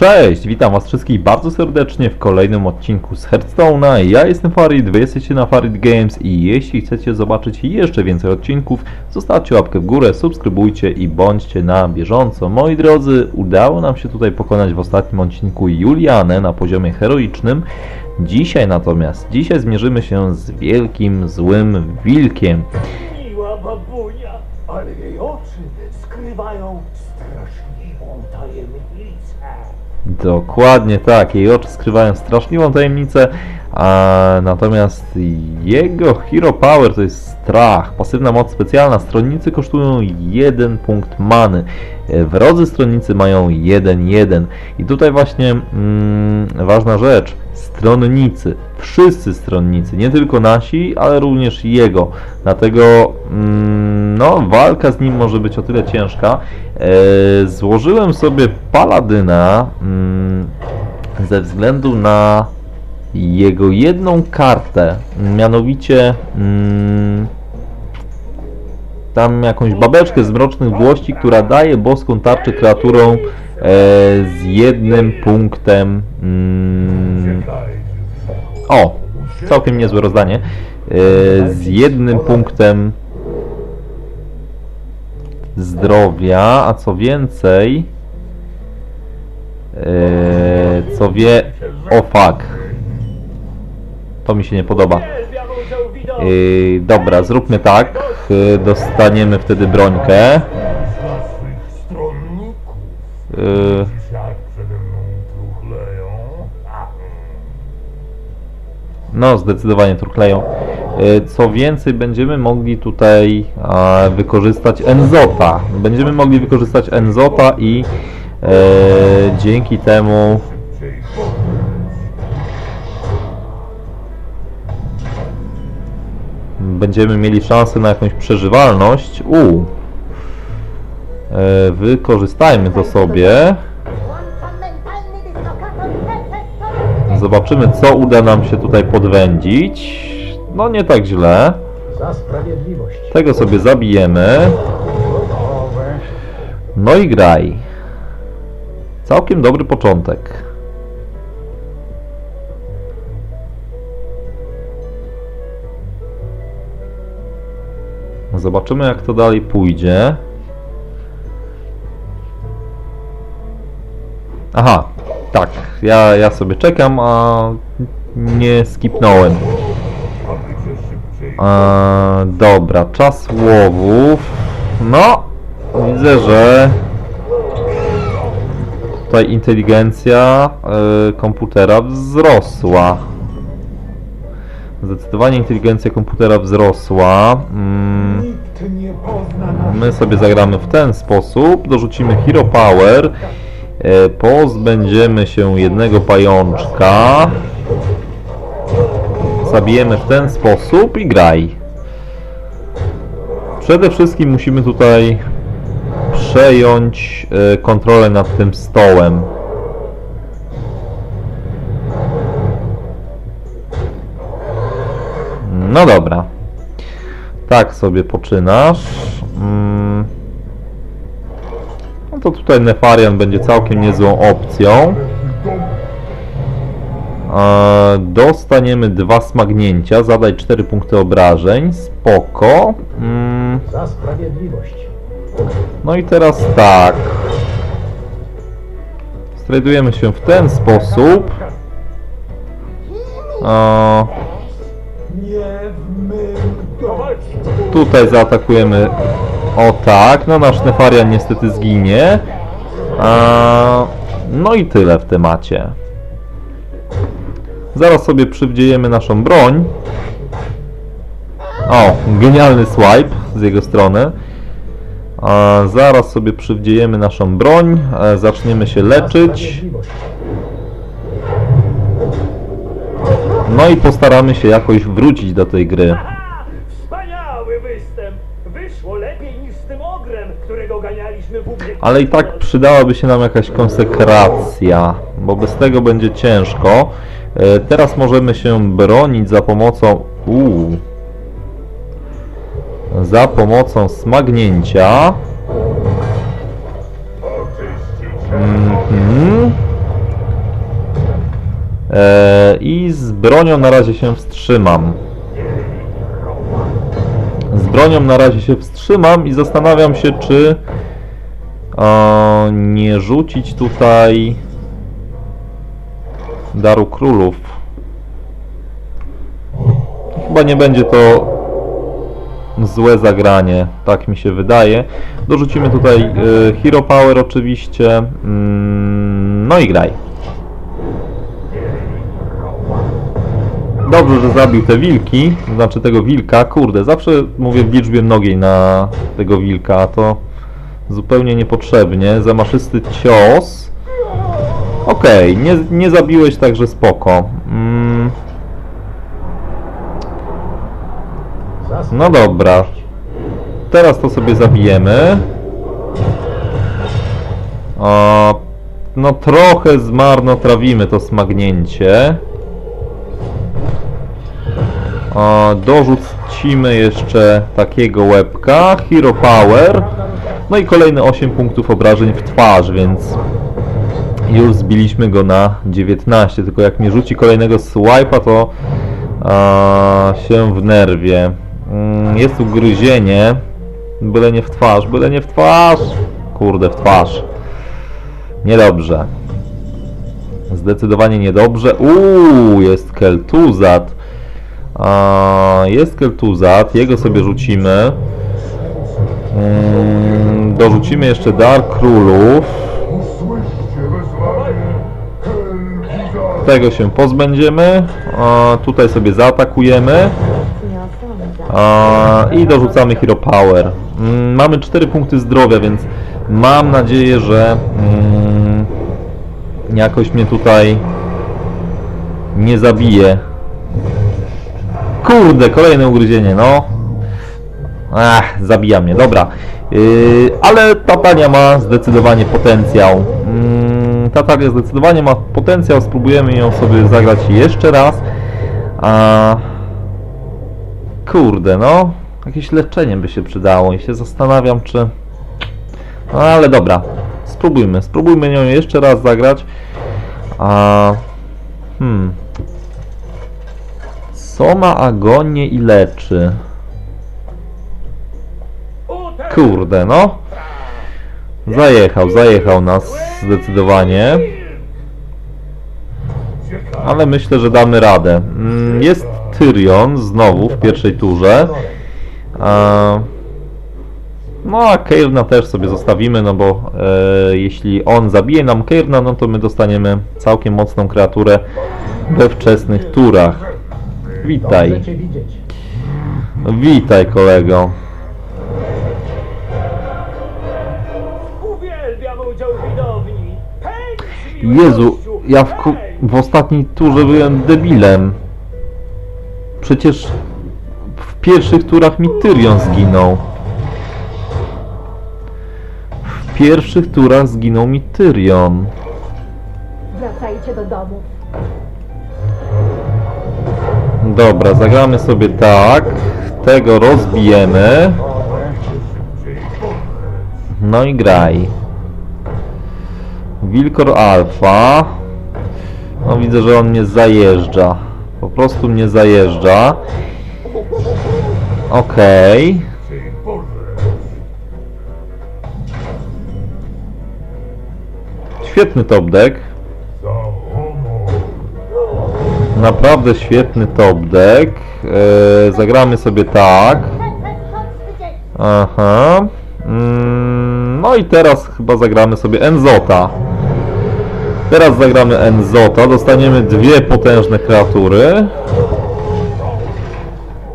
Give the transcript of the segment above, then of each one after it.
Cześć, witam was wszystkich bardzo serdecznie w kolejnym odcinku z Hearthstone'a. Ja jestem Farid, wy jesteście na Farid Games i jeśli chcecie zobaczyć jeszcze więcej odcinków, zostawcie łapkę w górę, subskrybujcie i bądźcie na bieżąco. Moi drodzy, udało nam się tutaj pokonać w ostatnim odcinku Julianę na poziomie heroicznym. Dzisiaj natomiast, dzisiaj zmierzymy się z wielkim, złym wilkiem. Miła babunia, ale jej oczy skrywają straszliwą tajemnicę. Dokładnie tak, jej oczy skrywają straszliwą tajemnicę, a natomiast jego Hero Power to jest strach, pasywna moc specjalna. Stronnicy kosztują 1 punkt many, wrodzy stronnicy mają 1-1 i tutaj właśnie mm, ważna rzecz, stronnicy, wszyscy stronnicy, nie tylko nasi, ale również jego, dlatego mm, no, walka z nim może być o tyle ciężka. E, złożyłem sobie Paladyna mm, ze względu na jego jedną kartę, mianowicie mm, tam jakąś babeczkę z mrocznych włości, która daje boską tarczę kreaturom e, z jednym punktem. Mm, o, całkiem niezłe rozdanie. E, z jednym punktem zdrowia, a co więcej, e, co wie, o fuck, to mi się nie podoba. Yy, dobra, zróbmy tak. Yy, dostaniemy wtedy brońkę. Yy, truchleją. no, zdecydowanie turkleją. Yy, co więcej, będziemy mogli tutaj wykorzystać Enzota. Będziemy mogli wykorzystać Enzota i yy, dzięki temu będziemy mieli szansę na jakąś przeżywalność. U. Yy, wykorzystajmy to sobie. Zobaczymy, co uda nam się tutaj podwędzić. No, nie tak źle. Tego sobie zabijemy. No i graj. Całkiem dobry początek. Zobaczymy, jak to dalej pójdzie. Aha, tak. Ja, ja sobie czekam, a nie skipnąłem. dobra, czas łowów. No, widzę, że tutaj inteligencja e, komputera wzrosła. Zdecydowanie inteligencja komputera wzrosła. Mm, my sobie zagramy w ten sposób. Dorzucimy Hero Power. E, pozbędziemy się jednego pajączka. Zabijemy w ten sposób i graj. Przede wszystkim musimy tutaj przejąć e, kontrolę nad tym stołem. No dobra. Tak sobie poczynasz. Mm. No to tutaj Nefarian będzie całkiem niezłą opcją. Dostaniemy dwa smagnięcia, zadaj 4 punkty obrażeń, spoko. Mm, Za sprawiedliwość. No i teraz tak. Strajdujemy się w ten sposób. Tutaj zaatakujemy o tak. No nasz Nefarian niestety zginie. No i tyle w temacie. Zaraz sobie przywdziejemy naszą broń. O, genialny swipe z jego strony. Zaraz sobie przywdziejemy naszą broń. E, zaczniemy się leczyć. No i postaramy się jakoś wrócić do tej gry. Wspaniały występ. Wyszło lepiej niż z tym ogrem, którego ganialiśmy w ubiegłym Ale i tak przydałaby się nam jakaś konsekracja, bo bez tego będzie ciężko. E, Teraz możemy się bronić za pomocą... Uu, za pomocą smagnięcia. oczyścić Mhm. E, I z bronią na razie się wstrzymam. Z bronią na razie się wstrzymam i zastanawiam się, czy e, nie rzucić tutaj Daru Królów. Chyba nie będzie to złe zagranie, tak mi się wydaje. Dorzucimy tutaj e, Hero Power oczywiście. Mm, no i graj. Dobrze, że zabił te wilki, znaczy tego wilka. Kurde, zawsze mówię w liczbie mnogiej na tego wilka, a to zupełnie niepotrzebnie. Zamaszysty cios. Okej, nie, nie zabiłeś, także spoko. Mm. No dobra. Teraz to sobie zabijemy. O, no trochę zmarnotrawimy to smagnięcie. O, dorzucimy jeszcze takiego łebka. Hero Power. No i kolejne 8 punktów obrażeń w twarz, więc już zbiliśmy go na 19. Tylko jak mi rzuci kolejnego swipe'a, to a, się w nerwie. Mm, Jest ugryzienie. Byle nie w twarz, byle nie w twarz. Kurde, w twarz. Niedobrze. Zdecydowanie niedobrze. Uuu, jest Keltuzat. Jest Keltuzat, jego sobie rzucimy. Mm, dorzucimy jeszcze Dar Królów. Tego się pozbędziemy. Tutaj sobie zaatakujemy. I dorzucamy Hero Power. Mm, mamy 4 punkty zdrowia, więc mam nadzieję, że mm, jakoś mnie tutaj nie zabije. Kurde, kolejne ugryzienie, no. Ach, zabija mnie, dobra. Yy, ale Tatania ma zdecydowanie potencjał. Mm, Tatania zdecydowanie ma potencjał, spróbujemy ją sobie zagrać jeszcze raz. A... Kurde, no. Jakieś leczenie by się przydało i się zastanawiam, czy... No ale dobra. Spróbujmy. Spróbujmy nią jeszcze raz zagrać. A... Hmm. Co ma agonię i leczy? Kurde, no. Zajechał, zajechał nas zdecydowanie. Ale myślę, że damy radę. Mm, Jest Tyrion znowu w pierwszej turze. No a Keirna też sobie zostawimy, no bo e, jeśli on zabije nam Keirna, no to my dostaniemy całkiem mocną kreaturę we wczesnych turach. Witaj. Witaj kolego. Uwielbiam udział widowni. Jezu, ja w, w ostatniej turze byłem debilem. Przecież w pierwszych turach mi Tyrion zginął. W pierwszych turach zginął mi Tyrion. Wracajcie do domu. Dobra, zagramy sobie tak. Tego rozbijemy. No i graj. Wilkor Alfa. No widzę, że on mnie zajeżdża. Po prostu mnie zajeżdża. Okej. Boże! Świetny top deck. Naprawdę świetny top deck. Eee, zagramy sobie tak. Aha. Mm, no i teraz chyba zagramy sobie Enzota. Teraz zagramy Enzota. Dostaniemy dwie potężne kreatury.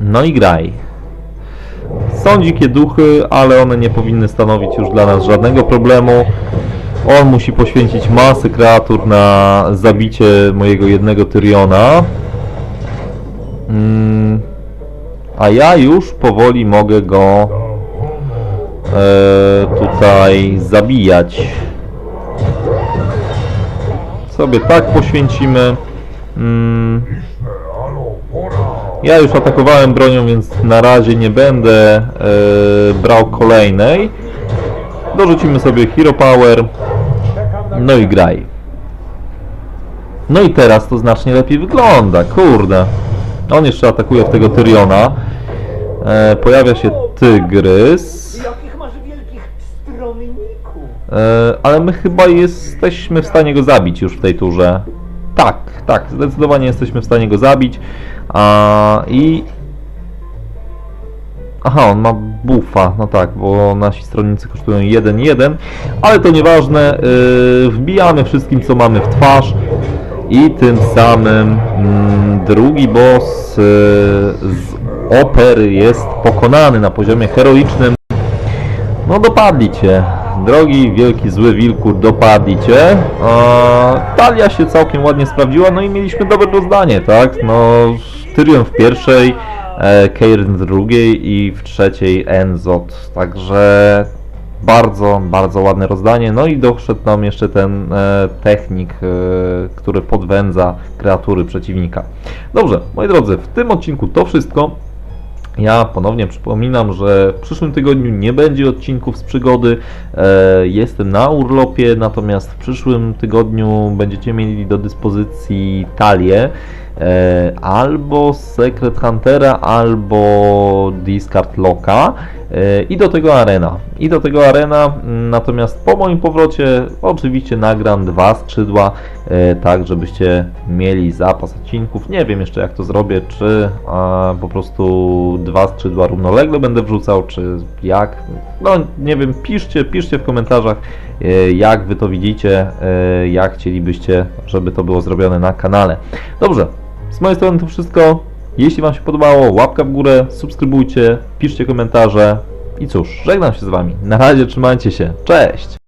No i graj. Są dzikie duchy, ale one nie powinny stanowić już dla nas żadnego problemu. On musi poświęcić masy kreatur na zabicie mojego jednego Tyriona. Mm, a ja już powoli mogę go e, tutaj zabijać. Sobie tak poświęcimy. Mm, ja już atakowałem bronią, więc na razie nie będę e, brał kolejnej. Dorzucimy sobie Hero Power. No i graj. No i teraz to znacznie lepiej wygląda, kurde. On jeszcze atakuje w tego Tyriona. E, pojawia się Tygrys. Jakich masz wielkich stronników? E, ale my chyba jesteśmy w stanie go zabić już w tej turze. Tak, tak, zdecydowanie jesteśmy w stanie go zabić. A, I. Aha, on ma buffa, no tak, bo nasi stronnicy kosztują 1-1, ale to nieważne. Yy, wbijamy wszystkim, co mamy w twarz. I tym samym mm, drugi boss yy, z opery jest pokonany na poziomie heroicznym. No dopadli cię. Drogi, wielki, zły wilku, dopadli cię. Talia się całkiem ładnie sprawdziła, no i mieliśmy dobre rozdanie, tak? No, Tyrion w pierwszej, e, Keirn w drugiej i w trzeciej Enzot. Także bardzo, bardzo ładne rozdanie. No i doszedł nam jeszcze ten e, technik, e, który podwędza kreatury przeciwnika. Dobrze, moi drodzy, w tym odcinku to wszystko. Ja ponownie przypominam, że w przyszłym tygodniu nie będzie odcinków z przygody. E, jestem na urlopie, natomiast w przyszłym tygodniu będziecie mieli do dyspozycji talię e, albo Secret Huntera, albo Discard Locka e, i do tego Arena. I do tego Arena, mm, natomiast po moim powrocie oczywiście nagram dwa skrzydła, tak żebyście mieli zapas odcinków. Nie wiem jeszcze jak to zrobię, czy po prostu dwa skrzydła równolegle będę wrzucał, czy jak. No nie wiem, piszcie, piszcie w komentarzach e, jak wy to widzicie, e, jak chcielibyście, żeby to było zrobione na kanale. Dobrze, z mojej strony to wszystko. Jeśli Wam się podobało, łapka w górę, subskrybujcie, piszcie komentarze i cóż, żegnam się z Wami. Na razie, trzymajcie się, cześć!